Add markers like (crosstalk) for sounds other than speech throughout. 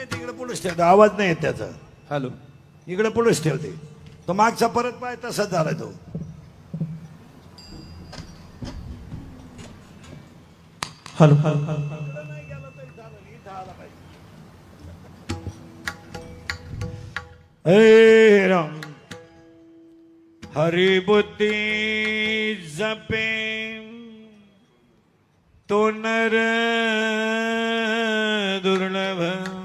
तिकडे पुढेच ठेवते. आवाज नाही येत त्याचा. हॅलो. इकडे पुढेच ठेवते. तो मागचा परत पाय तसाच झालाय तो. हॅलो. हॅलो हे राम. हरि बुद्धी जपे. तो नर दुर्लभ.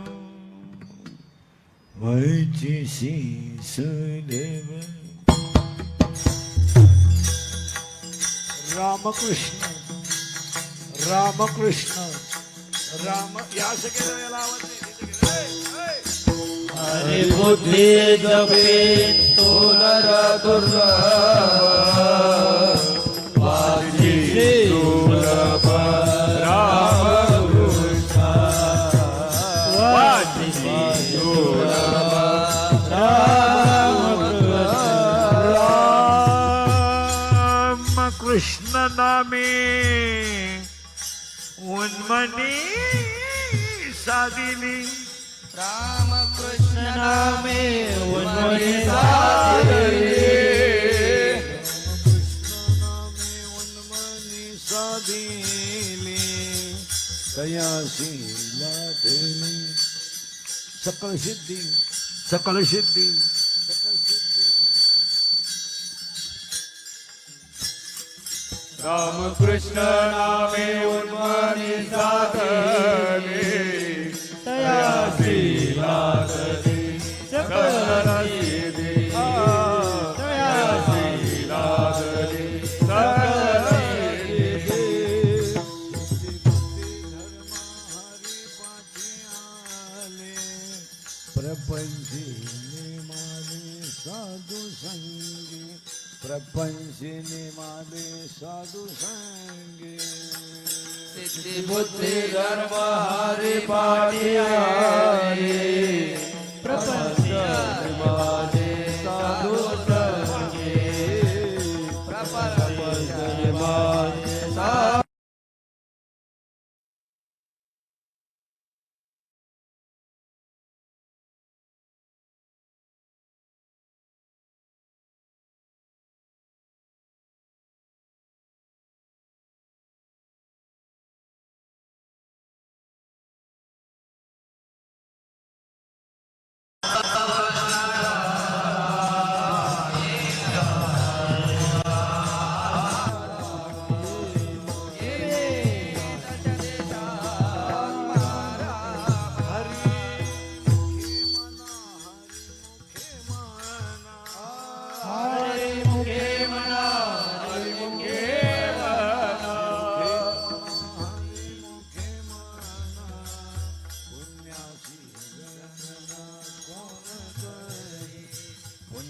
Meclisi söyleme Ramakrishna Ramakrishna Rama Ya şekilde yalavat Hare Krishna नामे उन्मनी साधिली रामकृष्ण नामे उन्मनी उन्मनी साधिली कयासी लाधली सकल सिद्धी सकल सिद्धी। रामकृष्ण नामे उन्मनी साधने। तयासी लागली सकल सिद्धी तयासी लागली सकल सिद्धी प्रपंचीने माने साधू संगी। प्रपंचीने माने साधू संगे। सिद्धी बुद्धि धर्म हरि पाठी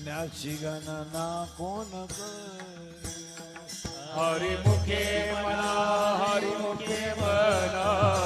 पुण्याची गणना कोण हरिमुखे हरि हरिमुखे मना.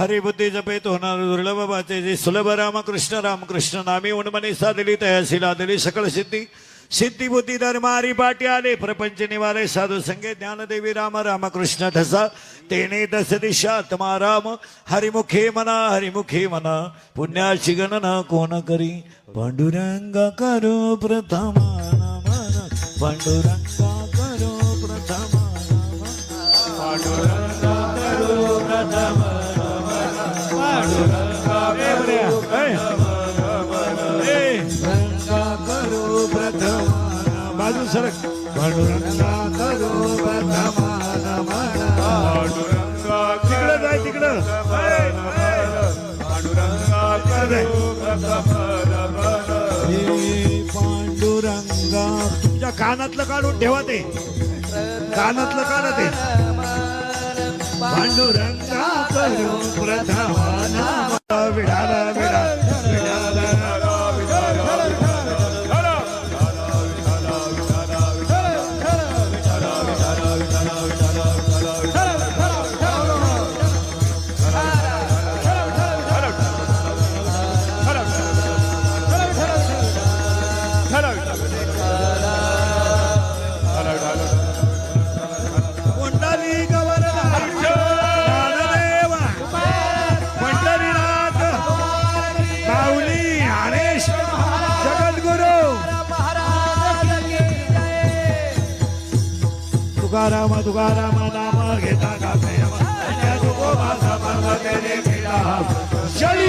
हरिबुद्धी जपेत होणार दुर्लभ बाते जे सुलभ रामकृष्ण रामकृष्ण नामी उन्मने साधली तयासी दिली सकळ सिद्धी सिद्धी बुद्धी धर्मारी पाटी आले प्रपंच निवारे साधू संगे ज्ञानदेवी राम रामकृष्ण ठसा तेने दस दिशा तमा राम हरिमुखे मना हरिमुखे मना पुण्याची गणना कोण करी? पांडुरंग करो प्रथमा पांडुरंगा पांडुरंगा करो प्रथमा तिकडं जाय तिकडं पांडुरंगा तुमच्या कानातलं काढून ठेवा ते कानातलं काढा ते पांडुरंगा करो प्रथमा विडाला विडा विडाला तुकाराम तुकाराम नाम घेता का प्रेम? अन्य केला. जय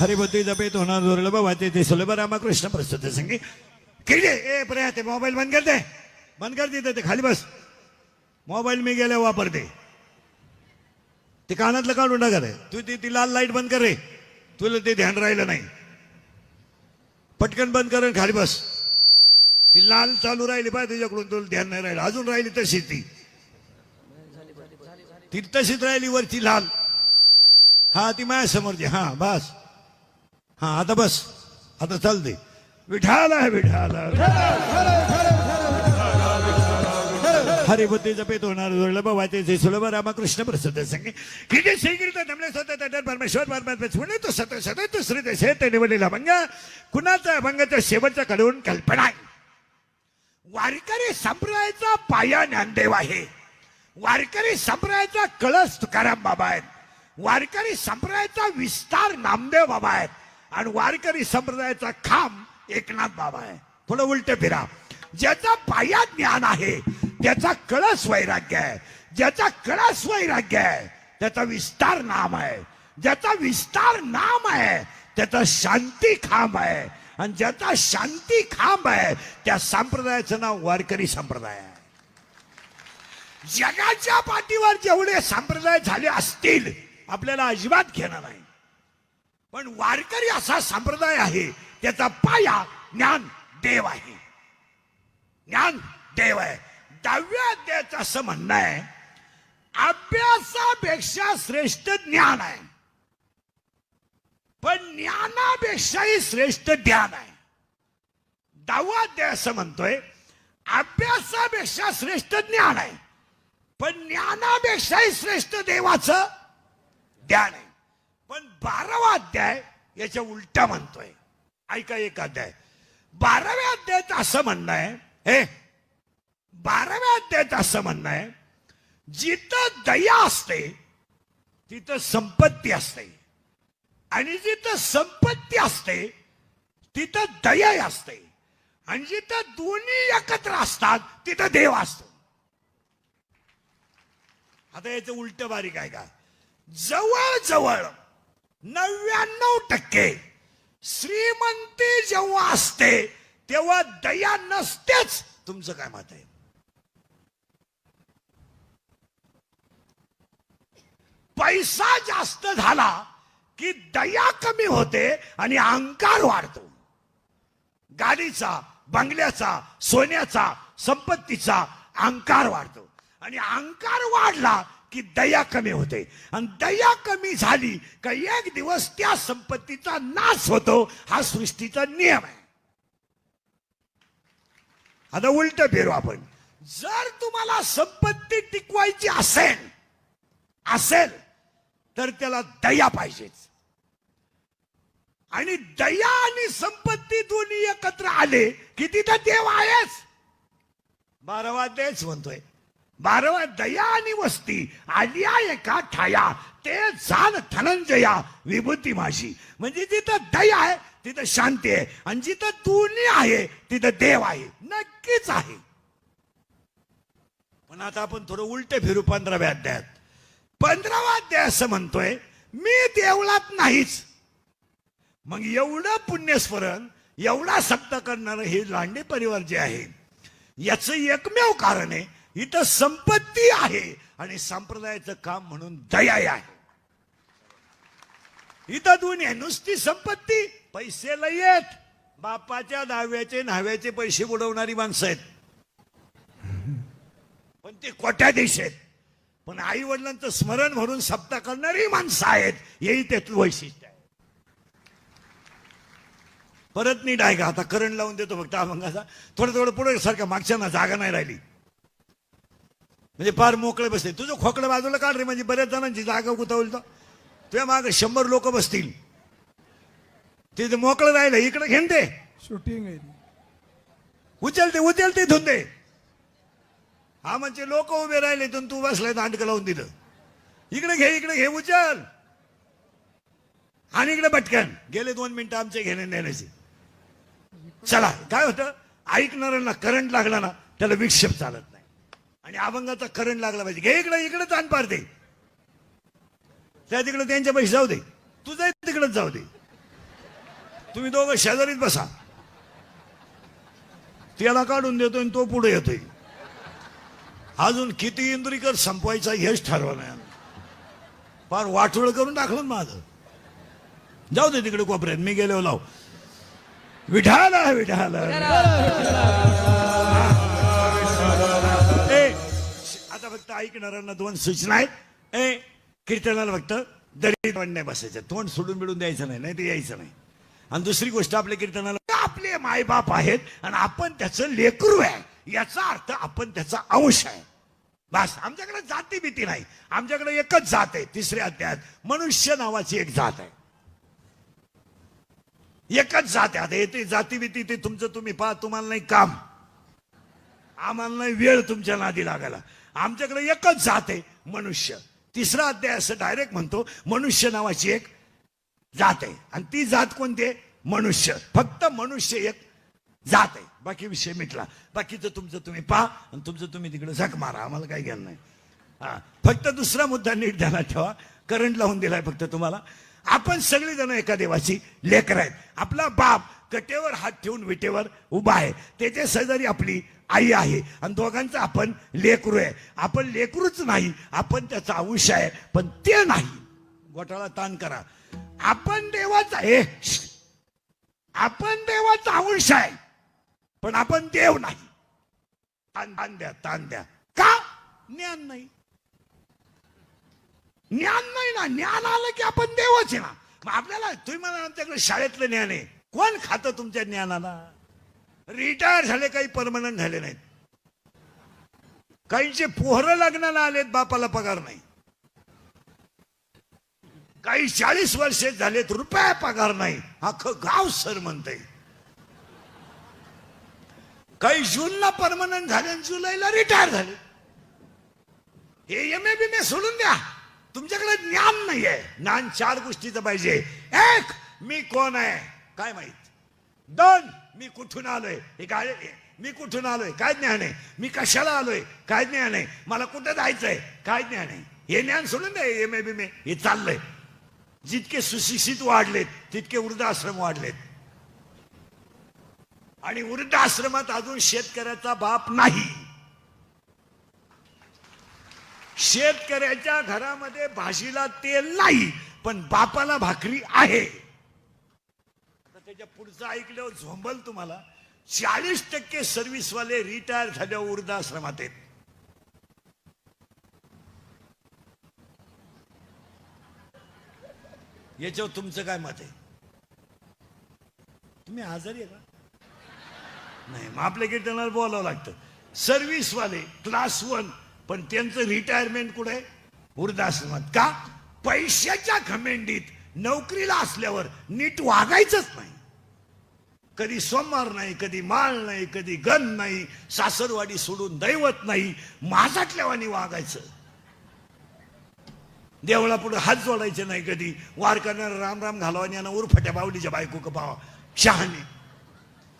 हरिबुद्धी जपेत होणार दुर्लभ वाचे ते सुलभ रामकृष्ण प्रस्तुत संगीत. किडे ए पर्या ते मोबाईल बंद कर बंद कर तिथे ते खाली बस. मोबाईल मी गेल्या वापरते. ते कानातलं काढून टाका रे तू ती ती लाल लाइट बंद कर रे. तुला ते ध्यान राहिलं नाही. पटकन बंद कर खाली बस. ती लाल चालू राहिली पाहिजे तुझ्याकडून तुला ध्यान नाही राहिलं. अजून राहिली तशी ती. ती तशीच राहिली वरची लाल. हा ती माझ्या समोरची. हा बस. हा आता बस. आता चालते विठाला विठाला हरिबुद्धी जपेत होणार दुर्लभ वाचे जे सुलभ रामकृष्ण प्रसिद्ध संगे. की जे श्रीकृत जमले सतत अटल परमेश्वर परमात्मा पुणे तो सत सतत तो श्री ते ते निवडलेला अभंग. कुणाचा अभंगाच्या शेवटच्या कडून कल्पना आहे? वारकरी संप्रदायाचा पाया ज्ञानदेव आहे. वारकरी संप्रदायाचा कळस तुकाराम बाबा आहेत. वारकरी संप्रदायाचा विस्तार नामदेव बाबा आहेत. आणि वारकरी संप्रदायाचा खांब एकनाथ बाबा आहे थोडं उलट फिरा. ज्याचा पाया ज्ञान आहे त्याचा कळस वैराग्य आहे ज्याचा कळस वैराग्य आहे त्याचा विस्तार नाम आहे. ज्याचा विस्तार नाम आहे त्याचा शांती खांब आहे. आणि ज्याचा शांती खांब आहे त्या संप्रदायाचं नाव वारकरी संप्रदाय आहे. जगाच्या पाठीवर जेवढे संप्रदाय झाले असतील आपल्याला अजिबात घेणं नाही. पण वारकरी असा संप्रदाय आहे त्याचा पाया ज्ञान देव आहे. ज्ञान देव आहे. दहाव्या अध्यायाचं असं म्हणणं आहे. अभ्यासापेक्षा श्रेष्ठ ज्ञान आहे. पण ज्ञानापेक्षाही श्रेष्ठ ध्यान आहे. दहावा अध्याय असं म्हणतोय अभ्यासापेक्षा श्रेष्ठ ज्ञान आहे. पण ज्ञानापेक्षाही श्रेष्ठ देवाचं ध्यान आहे. पण बारावा अध्याय याच्या उलटा म्हणतोय. ऐका एक अध्याय. बाराव्या अध्यायाचं असं म्हणणं आहे हे बाराव्या अध्यायात असं म्हणणं आहे जिथं दया असते तिथं संपत्ती असते. आणि जिथं संपत्ती असते तिथं दया असते. आणि जिथं दोन्ही एकत्र असतात तिथं देव असतो. आता याचं उलट बारीक आहे का? जवळजवळ नव्याण्णव टक्के श्रीमंती जेव्हा असते तेव्हा दया नसतेच. तुमचं काय मत आहे? पैसा जास्त झाला की दया कमी होते आणि अहंकार वाढतो. गाडीचा बंगल्याचा सोन्याचा संपत्तीचा अहंकार वाढतो. आणि अहंकार वाढला की दया कमी होते. आणि दया कमी झाली का एक दिवस त्या संपत्तीचा नाश होतो हा सृष्टीचा नियम आहे. आता उलट फिरू आपण. जर तुम्हाला संपत्ती टिकवायची असेल असेल तर त्याला दया पाहिजेच. आणि दया आणि संपत्ती दोन्ही एकत्र आले की तिथं देव आहेच. बारावा तेच म्हणतोय. बारावा दया आणि वस्ती आलिया एका ठाया ते झाल धनंजया विभूती माझी. म्हणजे जिथं दया आहे तिथं शांती आहे. आणि जिथं दोन्ही आहे तिथं देव आहे. नक्कीच आहे. पण आता आपण थोडं उलटे फिरू पंधराव्या अध्यायात. पंधरावा अध्याय असं म्हणतोय मी देवळात नाहीच. मग एवढं पुण्यस्मरण एवढा सप्त करणारं हे लांडे परिवार जे आहे याचं एकमेव कारण आहे इथं संपत्ती आहे आणि संप्रदायाचं काम म्हणून दया आहे. इथं दोन्ही आहे नुसती संपत्ती पैसे लय आहेत बापाच्या दहाव्याचे न्हाव्याचे पैसे बुडवणारी माणसं आहेत. पण ते कोट्याधीश आहेत. पण आई वडिलांचं स्मरण म्हणून सप्ता करणारी माणसं आहेत. हेही त्यातलं वैशिष्ट्य आहे. परत नीट आहे का आता करंट लावून देतो फक्त अभंगाचा. थोडं थोडं पुढे सारखं मागच्या ना जागा नाही राहिली. म्हणजे फार मोकळे बसते तुझं खोकडं बाजूला काढ रे म्हणजे बऱ्याच जणांची जागा गुतावली तर. तुझ्या माग शंभर लोक बसतील. तिथे मोकळं राहिलं इकडे घेऊन दे. शूटिंग ती. उचलते उचलते धुंदे. हा म्हणजे लोक उभे राहिले तर तू बसलाय दांडकं लावून दिलं. इकडे घे इकडे घे उचल. आणि इकडे पटकन. गेले दोन मिनिटं आमचे घेणे नेण्याचे. चला काय होतं? ऐकणाऱ्यांना करंट लागला ना त्याला विक्षेप चालत नाही. आणि अभंगाचा करंट लागला पाहिजे. घे इकडे इकडे ताण पार दे. त्या तिकडे त्यांच्या पैसे जाऊ दे. तुझं तिकडेच जाऊ दे. तुम्ही दोघं शेजारीच बसा. त्याला काढून देतोय आणि तो पुढे येतोय. अजून किती इंद्रिकर संपवायचा हेच ठरवलं नाही फार वाटोळ करून टाकलं माझं. जाऊ दे तिकडे कोपऱ्यात मी गेलो लाव. विठाला विठाला. ए, आता फक्त ऐकणाऱ्यांना दोन सूचना आहेत. ए कीर्तनाला फक्त दरी नाही बसायचं. तोंड सोडून बिडून द्यायचं नाही नाही ते यायचं नाही. आणि दुसरी गोष्ट आपल्या कीर्तनाला आपले मायबाप आहेत आणि आपण त्याचं लेकरू आहे. याचा अर्थ आपण त्याचा अंश आहे. बस आमच्याकडे जाती भीती नाही. आमच्याकडे एकच जात आहे तिसऱ्या अध्यायात. मनुष्य नावाची एक जात आहे. एकच जात आहे. आता येते जाती भीती ते तुमचं तुम्ही पहा तुम्हाला नाही काम. आम्हाला नाही वेळ तुमच्या नादी लागायला. आमच्याकडे एकच जात आहे मनुष्य. तिसरा अध्याय असं डायरेक्ट म्हणतो मनुष्य नावाची एक जात आहे. आणि ती जात कोणती आहे? मनुष्य. फक्त मनुष्य एक जात आहे बाकी विषय मिटला. बाकीचं तुमचं तुम्ही पहा आणि तुमचं तुम्ही तिकडे झक मारा. आम्हाला काही ज्ञान नाही. हा. फक्त दुसरा मुद्दा नीट ध्यानात ठेवा. करंट लावून दिलाय फक्त तुम्हाला. आपण सगळेजण एका देवाची लेकर आहेत. आपला बाप कटेवर हात ठेवून विटेवर उभा आहे. त्याच्या शेजारी आपली आई आहे. आणि दोघांचं आपण लेकरू आहे. आपण लेकरूच नाही. आपण त्याचं आयुष्य आहे. पण ते नाही. गोठाला ताण करा. आपण देवाचा आहे आपण देवाचा अंश आहे. पण आपण देव नाही. तान द्या द्या का? ज्ञान नाही. ज्ञान नाही ना. ज्ञान आलं की आपण देवच आहे ना. मग आपल्याला तुम्ही म्हणा आमच्याकडे शाळेतलं ज्ञान आहे. कोण खातं तुमच्या ज्ञानाला? रिटायर झाले काही परमनंट झाले नाहीत. काहींचे पोहरं लग्नाला आलेत बापाला पगार नाही. काही चाळीस वर्षे झालेत रुपया पगार नाही. अख्खं गाव सर म्हणतंय. काही जूनला परमनंट झाले आणि जुलैला रिटायर झाले. हे एम ए बी मे सोडून द्या. तुमच्याकडे ज्ञान नाहीये. ज्ञान चार गोष्टीचं पाहिजे. एक मी कोण आहे? काय माहीत? दोन मी कुठून आलोय? हे काय? मी कुठून आलोय? काय ज्ञान आहे? मी कशाला आलोय? काय ज्ञान आहे? मला कुठं जायचंय? काय ज्ञान आहे? हे ज्ञान सोडून द्या एम ए बी मे हे चाललंय. जितके सुशिक्षित वाढलेत तितके वृद्धाश्रम वाढलेत. आणि वृद्ध आश्रमात अजून शेतकऱ्याचा बाप नाही. शेतकऱ्याच्या घरामध्ये भाजीला तेल नाही पण बापाला भाकरी आहे. आता त्याच्या पुढचं ऐकल्यावर झोंबल तुम्हाला. चाळीस टक्के सर्व्हिसवाले रिटायर झाल्या वृद्धाश्रमात आहेत. याच्यावर तुमचं काय मत आहे? तुम्ही आजारी आहे का? नाही मग आपल्या कीर्तनाला बोलावं लागतं. सर्व्हिसवाले क्लास वन पण त्यांचं रिटायरमेंट कुठे? आहे वृद्धाश्रमात. का? पैशाच्या खमेंडीत नोकरीला असल्यावर नीट वागायचंच नाही. कधी सोमवार नाही कधी माळ नाही कधी गण नाही सासरवाडी सोडून दैवत नाही माझाटल्यावानी वागायचं. देवळा पुढे हात जोडायचे नाही कधी. वार करणारा राम राम घालवानी आणि उरफट्या बावडीच्या बायको कपावा शहाणे.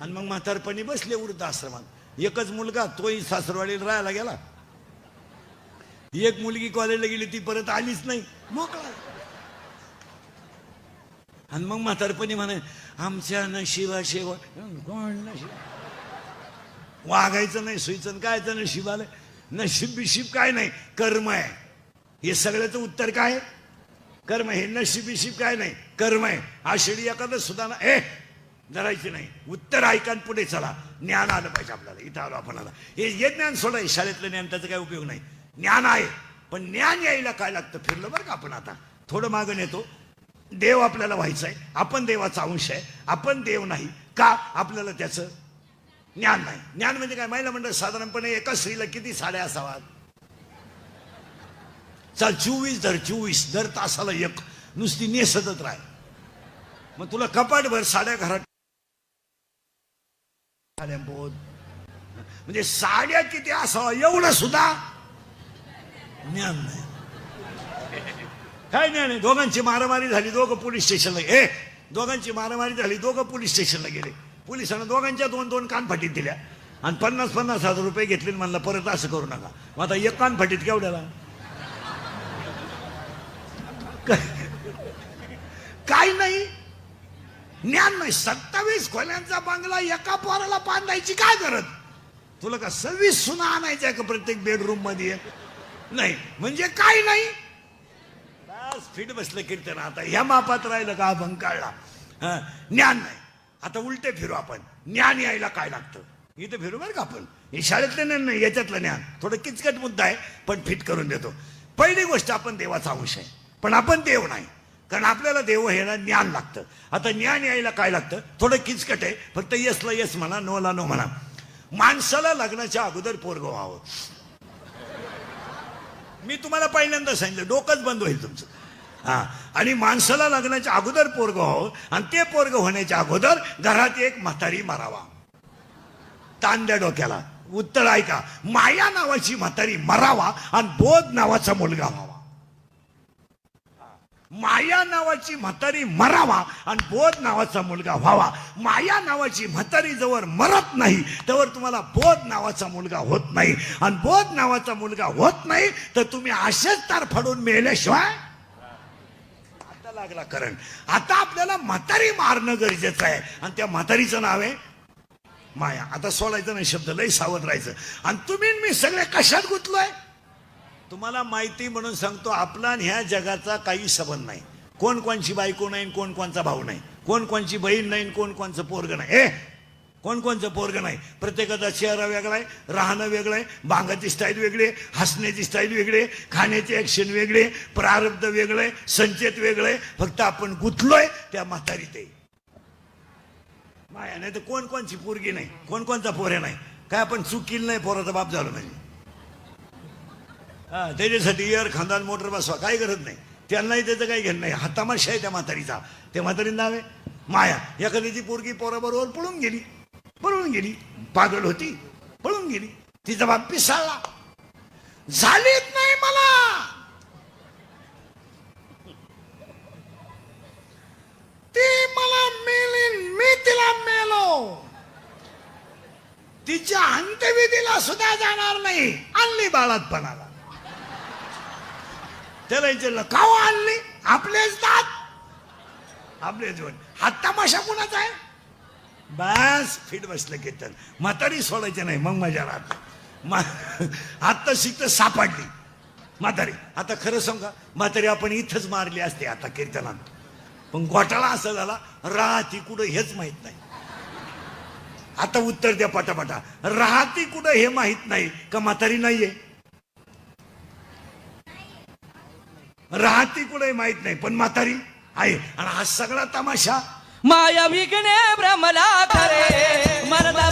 आणि मग म्हातारपणी बसले वृद्धाश्रमात एकच मुलगा तोही सासरवाडीला राहायला गेला. एक मुलगी कॉलेजला गेली ती परत आलीच नाही. मोकळा. आणि मग म्हातारपणी म्हणे आमच्या नशिबा शेवा कोण नशीब? वागायचं नाही सुईचं कायचं नशीब आलं. नशीब बिशीब काय नाही कर्म आहे. हे सगळ्याचं उत्तर काय? आहे? कर्म हे नशीब बिशीब काय नाही कर्म आहे. आषाढी एखादं सुद्धा ना ए धरायची नाही. उत्तर ऐकान पुढे चला. ज्ञान आलं पाहिजे आपल्याला. इथं आलो आपण आला हे जे ज्ञान सोडाय शाळेतलं ज्ञान त्याचा काही उपयोग नाही. ज्ञान आहे. पण ज्ञान यायला काय लागतं? फिरलं बरं का आपण आता. थोडं मागं नेतो. देव आपल्याला व्हायचं आहे आपण देवाचा अंश आहे. आपण देव नाही. का? आपल्याला त्याचं ज्ञान नाही. ज्ञान म्हणजे काय? महिला मंडळ साधारणपणे एका स्त्रीला किती साड्या असावात चल चोवीस दर चोवीस. दर तासाला एक. नुसती नेसतच राह. मग तुला कपाटभर साड्या घरात बोध म्हणजे साड्या किती असावा? एवढं सुद्धा ज्ञान नाही. काय ज्ञान आहे दोघांची मारामारी झाली दोघं पोलीस स्टेशनला ए दोघांची मारामारी झाली दोघं पोलीस स्टेशनला गेले. पोलिसांना दोघांच्या दोन दोन कानफाटीत दिल्या. आणि पन्नास पन्नास हजार रुपये घेतले म्हणलं परत असं करू नका. मग आता एक कानफाटीत केवढ्याला? काय नाही. ज्ञान नाही सत्तावीस खोल्यांचा बंगला एका पोराला बांधायची काय गरज? तुला का सव्वीस सुना आणायच्या का प्रत्येक बेडरूममध्ये? नाही म्हणजे काय नाही? बस फिट बसलं कीर्तन. आता ह्या मापात राहिलं का अभंग काढला? ज्ञान नाही आता उलटे फिरू आपण. ज्ञान यायला काय लागतं? इथं फिरू बरं का आपण? हे शाळेतलं ज्ञान नाही याच्यातलं ज्ञान. थोडं किचकट मुद्दा आहे पण फिट करून देतो. पहिली गोष्ट आपण देवाचा अंश आहे. पण आपण देव नाही. कारण आपल्याला देव हे ज्ञान लागतं. आता ज्ञान यायला काय लागतं? थोडं किचकट आहे फक्त यसला यस म्हणा नोला नो म्हणा. माणसाला लग्नाच्या अगोदर पोरग व्हावं. मी तुम्हाला पहिल्यांदा सांगितलं डोकंच बंद होईल तुमचं. हा आणि माणसाला लग्नाच्या अगोदर पोरग व्हावं आणि ते पोरग होण्याच्या अगोदर घरात एक म्हातारी मारावा. तांद्या डोक्याला. उत्तर ऐका माया नावाची म्हातारी मरावा आणि बोध नावाचा मुलगा व्हावा. माया नावाची म्हातारी मरावा आणि बोध नावाचा मुलगा व्हावा. माया नावाची म्हातारी जवळ मरत नाही त्यावर तुम्हाला बोध नावाचा मुलगा होत नाही. आणि बोध नावाचा मुलगा होत नाही तर तुम्ही असेच तार फाडून मिळल्याशिवाय आता लागला करंट आता आपल्याला म्हातारी मारणं गरजेचं आहे. आणि त्या म्हातारीचं नाव आहे माया. आता सोडायचं नाही शब्द लय सावध राहायचं. आणि तुम्ही मी सगळे कशात गुंतलोय? तुम्हाला माहिती म्हणून सांगतो आपला आणि ह्या जगाचा काही संबंध नाही. कोण कोणची बायको नाही कोण कोणचा भाऊ नाही. कोण कोणची बहीण नाही कोण कोणचं पोरग नाही. ए कोण कोणचं पोरग नाही. प्रत्येकाचा चेहरा वेगळा आहे राहणं वेगळं आहे भांगाची स्टाईल वेगळी आहे हसण्याची स्टाईल वेगळी आहे खाण्याचे ॲक्शन वेगळे प्रारब्ध वेगळं आहे संचेत वेगळं आहे. फक्त आपण गुंतलोय त्या म्हातारीत आहे माया नाही तर कोण कोणची पोरगी नाही कोण कोणचा पोरे नाही. काय आपण चुकील नाही पोराचा बाप झालो नाही त्याच्यासाठी इयर खानदान मोटर बसवा काही गरज नाही. त्यांनाही त्याचं काही घेणं नाही. हा तमाशा आहे त्या म्हातारीचा. त्या म्हातारी नाव आहे माया एखाद्याची पोरगी पोराबरोबर पळून गेली. पळून गेली. पागल होती. पळून गेली. तिचा बाप पिसाळला. झालीच नाही मला. ती मला मेलीन. मी तिला मेलो. तिच्या अंत्यविधीला सुद्धा जाणार नाही. आणली बाळातपणाला. त्याला विचारलं का हो आणली? आपलेच दात? आपले दोन. हा तमाशा कुणाचा आहे? बस फिट बसलं कीर्तन. म्हातारी सोडायचं नाही मग माझ्या राहत. आत्ता शिकत सापडली. म्हातारी आता खरं सांगा म्हातारी आपण इथंच मारली असते आता कीर्तनात. पण घोटाळा असा झाला राहती कुठं हेच माहीत नाही. आता उत्तर द्या पटापटा. राहती कुठं हे माहीत नाही का म्हातारी नाहीये? राहती कुठे माहीत नाही पण म्हातारी आहे. आणि हा सगळा तमाशा. माया विघ्ने भ्रमला करे मरदा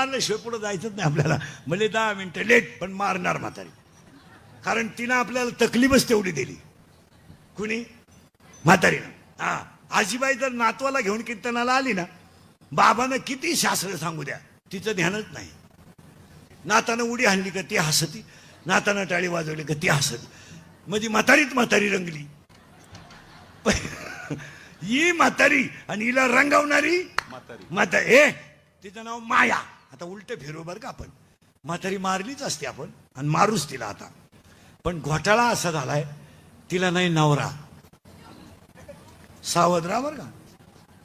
मारल्याशिवाय पुढे जायचंच नाही आपल्याला. म्हणजे दहा मिनिटं लेट पण मारणार म्हातारी. कारण तिनं आपल्याला तकलीफच तेवढी दिली. कुणी? म्हातारीनं. हा. आजीबाई जर नातवाला घेऊन कीर्तनाला आली ना बाबानं किती शास्त्र सांगू द्या. तिचं ध्यानच नाही. नातानं उडी हाणली का ती हसती. नातानं टाळी वाजवली का ती हसती. म्हणजे म्हातारीत म्हातारी रंगली. (laughs) ही म्हातारी आणि हिला रंगवणारी म्हाता ए तिचं नाव माया. आता उलट फिरू बरं का आपण. म्हातारी मारलीच असते आपण आणि मारूच तिला आता. पण घोटाळा असा झालाय तिला नाही नवरा. सावध राहा बरं का.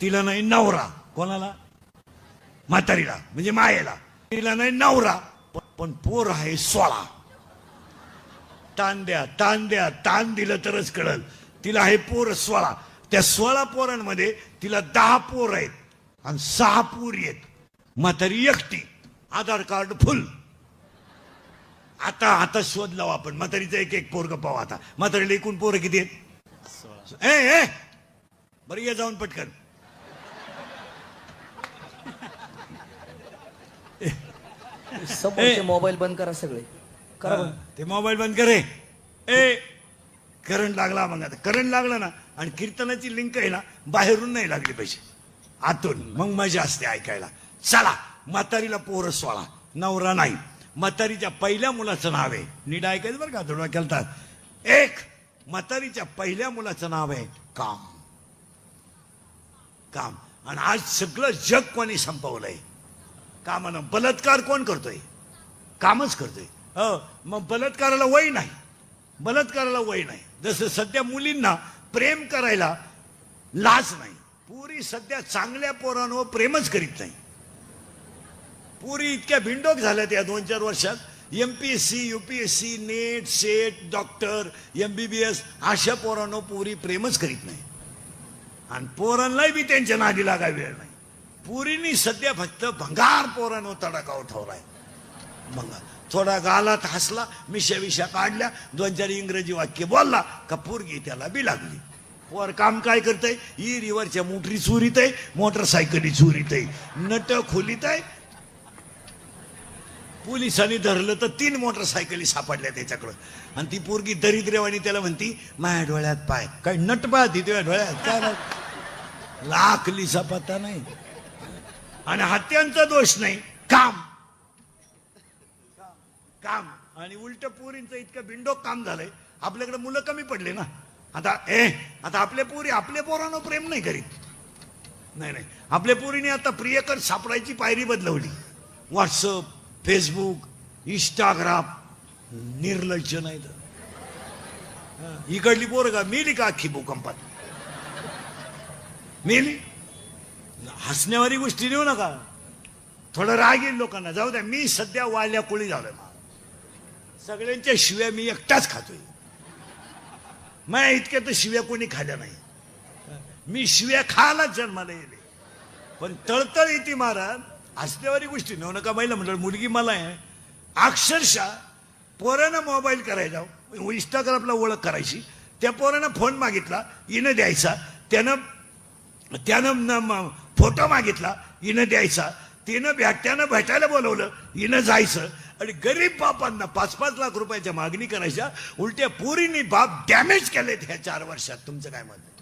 तिला नाही नवरा. कोणाला? म्हातारीला म्हणजे मायेला. तिला नाही नवरा. पण- पण पोर आहे सोळा. ताण द्या ताण द्या ताण दिलं तरच कळल. तिला आहे पोर सोळा. त्या सोळा पोरांमध्ये तिला दहा पोर आहेत आणि सहा पोरी आहेत म्हातारी एकटी. Aadhaar card full. आता आता शोध लावू आपण. म्हातारीचं एक एक पोरग पाहू आता. म्हातारीला एकूण पोरं किती आहेत? ए ए! बरं ये जाऊन पटकन. समोरचे मोबाईल बंद करा सगळे. करा बंद. ते मोबाईल बंद करे. ए! करंट लागला मग आता करंट लागला ना आणि कीर्तनाची लिंक आहे ना बाहेरून नाही लागली पाहिजे आतून. मग मजा असते ऐकायला. चला म्हातारीला पोरं सोळा नवरा नाही. म्हातारीच्या पहिल्या मुलाचं नाव आहे. नीट ऐकायचं बरं का? थोडा केलतात एक म्हातारीच्या पहिल्या मुलाचं नाव आहे काम. काम. आणि आज सगळं जग कोणी संपवलंय? कामानं बलात्कार कोण करतोय? कामच करतोय. हो मग बलात्काराला वय नाही. बलात्काराला वय नाही. जसं सध्या मुलींना प्रेम करायला लाज नाही. पुरी सध्या चांगल्या पोरांवर प्रेमच करीत नाही. पुरी इतक्या भिंडोक झाल्यात या दोन चार वर्षात. M P S C U P S C NET SET doctor M B B S अशा पोरांनो पुरी प्रेमच करीत नाही. आणि पोरांनाही बी त्यांच्या नादी लागाय वेळ नाही. पुरीनी सध्या फक्त भंगार पोरांनो तडाखा उठवलाय मग थोडा गालात हसला मिशा विशा काढल्या दोन चार इंग्रजी वाक्य बोलला का पोरगी त्याला बी लागली. पोर काम काय करतय? ई रिवरच्या मोटरी चोरीत आहे मोटरसायकली चोरीत आहे नट खोलीत आहे पोलिसांनी धरलं तर तीन मोटरसायकली सापडल्या त्याच्याकडं आणि ती पोरगी दरिद्रवाणी त्याला म्हणती माझ्या डोळ्यात पाय. काय नट पाहती तुझ्या डोळ्यात? काय लाख लिसा पत्ता नाही. आणि हत्यांचा दोष नाही. काम. काम. आणि उलट पोरींचं इतकं बिंडोक काम झालंय. आपल्याकडे मुलं कमी पडले ना. आता ए आता आपल्या पोरी आपल्या पोरानं प्रेम नाही करीत. नाही नाही. आपल्या पोरीने आता प्रियकर सापडायची पायरी बदलवली. व्हॉट्सअप फेसबुक इंस्टाग्राम निर्लज्ज नाही तर. इकडली पोरं का? मेली का अख्खी भूकंपात? मेली? हसण्यावारी गोष्टी देऊ नका. थोडं राग येईल लोकांना. जाऊ द्या मी सध्या वाल्या कोळी झालोय सगळ्यांच्या शिव्या मी एकटाच खातोय. मग इतक्या तर शिव्या कोणी खाल्या नाही. मी शिव्या खायलाच जन्माला येले पण तळतळ येते महाराज. हसण्यावारी गोष्टी. नवनका नका महिला म्हटलं मुलगी मला आहे. अक्षरशः पोरानं मोबाईल करायचा. इंस्टाग्रामला ओळख करायची. त्या पोरानं फोन मागितला हिनं द्यायचा. त्यानं त्यानं न- फोटो मागितला हिनं द्यायचा. तिनं भेट त्यानं भेटायला बोलवलं हिनं जायचं. आणि गरीब बापांना पाच पाच लाख रुपयाच्या मागणी करायच्या. उलट्या पोरींनी बाप डॅमेज केलेत ह्या चार वर्षात. तुमचं काय मत